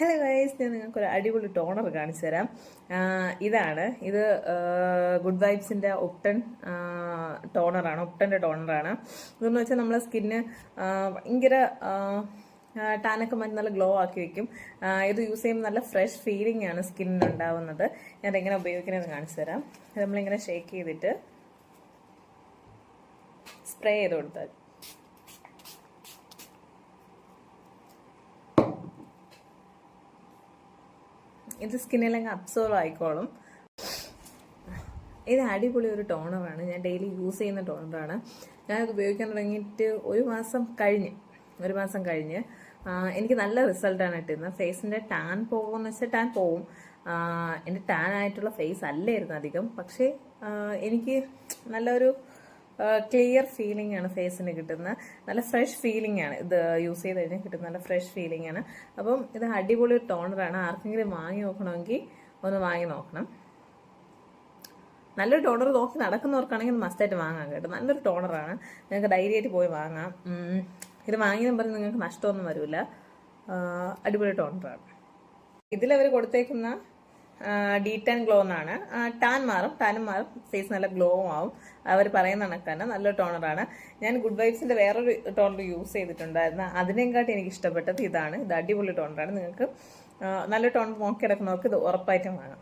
Hello guys ഞാൻ നിങ്ങൾക്ക് ഒരു അടിപൊളി ടോണർ കാണിച്ചു തരാം. ഇതാണ്. ഇത് ഗുഡ് വൈബ്സിന്റെ ഒപ്റ്റൻ ടോണറാണ് ഒപ്റ്റന്റെ ടോണറാണ് ഇതെന്ന് വെച്ചാൽ നമ്മളെ സ്കിന്ന് ഭയങ്കര ടാനൊക്കെ മാറ്റി നല്ല ഗ്ലോ ആക്കി വെക്കും. ഇത് യൂസ് ചെയ്യുമ്പോൾ നല്ല ഫ്രഷ് ഫീലിംഗ് ആണ് സ്കിന്നിന് ഉണ്ടാവുന്നത്. ഞാൻ എങ്ങനെ ഉപയോഗിക്കണമെന്ന് കാണിച്ചു തരാം. നമ്മളിങ്ങനെ ഷേക്ക് ചെയ്തിട്ട് സ്പ്രേ ചെയ്ത് കൊടുത്താൽ ഇത് സ്കിന്നിലങ്ങ് അബ്സോർവ് ആയിക്കോളും. ഇത് അടിപൊളി ഒരു ടോണറാണ് ഞാൻ ഡെയിലി യൂസ് ചെയ്യുന്ന ടോണറാണ് ഞാനത് ഉപയോഗിക്കാൻ തുടങ്ങിയിട്ട് ഒരു മാസം കഴിഞ്ഞ് ഒരു മാസം കഴിഞ്ഞ് എനിക്ക് നല്ല റിസൾട്ടാണ് കിട്ടുന്നത്. ഫേസിന്റെ ടാൻ പോകുമെന്ന് വെച്ചാൽ ടാൻ പോവും. എന്റെ ടാൻ ആയിട്ടുള്ള ഫേസ് അല്ലായിരുന്നു അധികം. പക്ഷേ എനിക്ക് നല്ലൊരു ക്ലിയർ ഫീലിംഗ് ആണ് ഫേസിന് കിട്ടുന്ന നല്ല ഫ്രഷ് ഫീലിംഗ് ആണ്. ഇത് യൂസ് ചെയ്ത് കഴിഞ്ഞാൽ കിട്ടുന്ന നല്ല ഫ്രഷ് ഫീലിംഗ് ആണ്. അപ്പം ഇത് അടിപൊളി ഒരു ടോണറാണ് ആർക്കെങ്കിലും വാങ്ങി നോക്കണമെങ്കിൽ ഒന്ന് വാങ്ങി നോക്കണം. നല്ലൊരു ടോണർ നോക്കി നടക്കുന്നവർക്കാണെങ്കിൽ മസ്റ്റായിട്ട് വാങ്ങാം കേട്ടോ. നല്ലൊരു ടോണറാണ് നിങ്ങൾക്ക് ധൈര്യമായിട്ട് പോയി വാങ്ങാം. ഇത് വാങ്ങിയെന്ന് പറഞ്ഞ് നിങ്ങൾക്ക് നഷ്ടമൊന്നും വരില്ല അടിപൊളി ടോണറാണ് ഇതിലവർ കൊടുത്തേക്കുന്ന ഡി ടെൻ ഗ്ലോ എന്നാണ്. ടാൻ മാറും ടാനും മാറും ഫേസ് നല്ല ഗ്ലോ ആവും. അവർ പറയുന്ന കണക്കാണ് നല്ല ടോണറാണ് ഞാൻ ഗുഡ് വൈബ്സിന്റെ വേറൊരു ടോണർ യൂസ് ചെയ്തിട്ടുണ്ടായിരുന്നു. അതിനെക്കാട്ടി എനിക്ക് ഇഷ്ടപ്പെട്ടത് ഇതാണ്. ഇത് അടിപൊളി ടോണറാണ് നിങ്ങൾക്ക് നല്ല ടോണർ നോക്കി കിടക്കുന്നവർക്ക് ഇത് ഉറപ്പായിട്ടും വാങ്ങാം.